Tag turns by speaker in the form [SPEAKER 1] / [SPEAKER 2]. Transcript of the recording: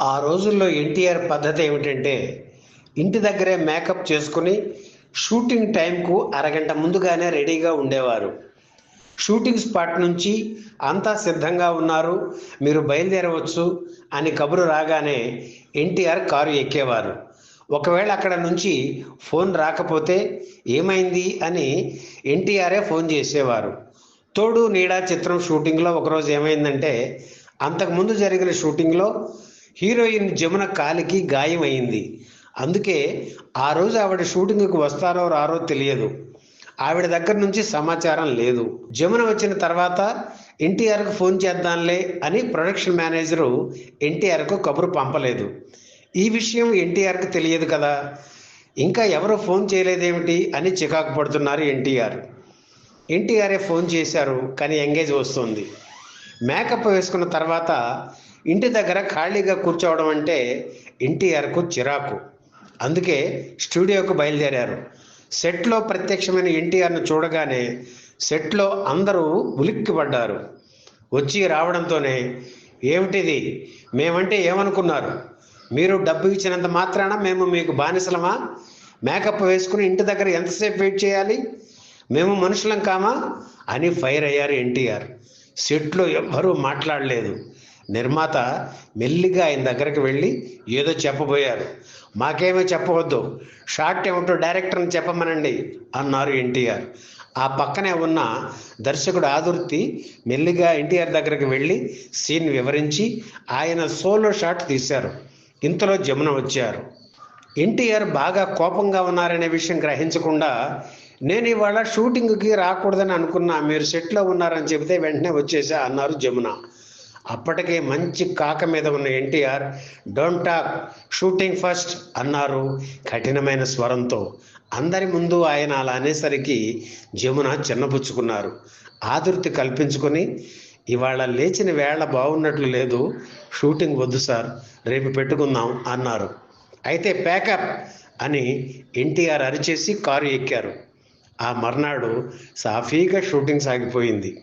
[SPEAKER 1] ఆ రోజుల్లో ఎన్టీఆర్ పద్ధతి ఏమిటంటే ఇంటి దగ్గరే మేకప్ చేసుకుని షూటింగ్ టైంకు అరగంట ముందుగానే రెడీగా ఉండేవారు. షూటింగ్ స్పాట్ నుంచి అంతా సిద్ధంగా ఉన్నారు మీరు బయలుదేరవచ్చు అని కబురు రాగానే ఎన్టీఆర్ కారు ఎక్కేవారు. ఒకవేళ అక్కడ నుంచి ఫోన్ రాకపోతే ఏమైంది అని ఎన్టీఆరే ఫోన్ చేసేవారు. తోడు నీడా చిత్రం షూటింగ్లో ఒకరోజు ఏమైందంటే అంతకుముందు జరిగిన షూటింగ్లో హీరోయిన్ జమున కాలికి గాయం అయింది అందుకే ఆ రోజు ఆవిడ షూటింగ్కి వస్తారో రారో తెలియదు. ఆవిడ దగ్గర నుంచి సమాచారం లేదు. జమున వచ్చిన తర్వాత ఎన్టీఆర్కు ఫోన్ చేద్దాంలే అని ప్రొడక్షన్ మేనేజరు ఎన్టీఆర్కు కబురు పంపలేదు. ఈ విషయం ఎన్టీఆర్కు తెలియదు కదా. ఇంకా ఎవరు ఫోన్ చేయలేదేమిటి అని చికాకు పడుతున్నారు ఎన్టీఆర్. ఎన్టీఆర్ఏ ఫోన్ చేశారు కానీ ఎంగేజ్ వస్తుంది. మేకప్ వేసుకున్న తర్వాత ఇంటి దగ్గర ఖాళీగా కూర్చోవడం అంటే ఎన్టీఆర్కు చిరాకు. అందుకే స్టూడియోకు బయలుదేరారు. సెట్లో ప్రత్యక్షమైన ఎన్టీఆర్ను చూడగానే సెట్లో అందరూ ఉలిక్కిపడ్డారు. వచ్చి రావడంతోనే ఏమిటిది? మేమంటే ఏమనుకున్నారు? మీరు డబ్బు ఇచ్చినంత మాత్రాన మేము మీకు బానిసలమా? మేకప్ వేసుకుని ఇంటి దగ్గర ఎంతసేపు వెయిట్ చేయాలి? మేము మనుషులం కామా? అని ఫైర్ అయ్యారు ఎన్టీఆర్. సెట్లో ఎవ్వరూ మాట్లాడలేదు. నిర్మాత మెల్లిగా ఆయన దగ్గరికి వెళ్ళి ఏదో చెప్పబోయారు. మాకేమీ చెప్పవద్దు. షార్ట్ ఏమిటో డైరెక్టర్ని చెప్పమనండి అన్నారు ఎన్టీఆర్. ఆ పక్కనే ఉన్న దర్శకుడు ఆదుర్తి మెల్లిగా ఎన్టీఆర్ దగ్గరికి వెళ్ళి సీన్ వివరించి ఆయన సోలో షాట్ తీశారు. ఇంతలో జమున వచ్చారు. ఎన్టీఆర్ బాగా కోపంగా ఉన్నారనే విషయం గ్రహించకుండా నేను ఇవాళ షూటింగ్కి రాకూడదని అనుకున్నా మీరు సెట్లో ఉన్నారని చెబితే వెంటనే వచ్చేసా అన్నారు జమున. అప్పటికే మంచి కాక మీద ఉన్న NTR don't talk shooting first అన్నారు కఠినమైన స్వరంతో. అందరి ముందు ఆయన అలా అనేసరికి జమున చిన్నపుచ్చుకున్నారు. ఆదుర్తి కల్పించుకొని ఇవాళ లేచిన వేళ బాగున్నట్లు లేదు షూటింగ్ వద్దు సార్ రేపు పెట్టుకుందాం అన్నారు. అయితే ప్యాకప్ అని ఎన్టీఆర్ అరిచేసి కారు ఎక్కారు. ఆ మర్నాడు సాఫీగా షూటింగ్ సాగిపోయింది.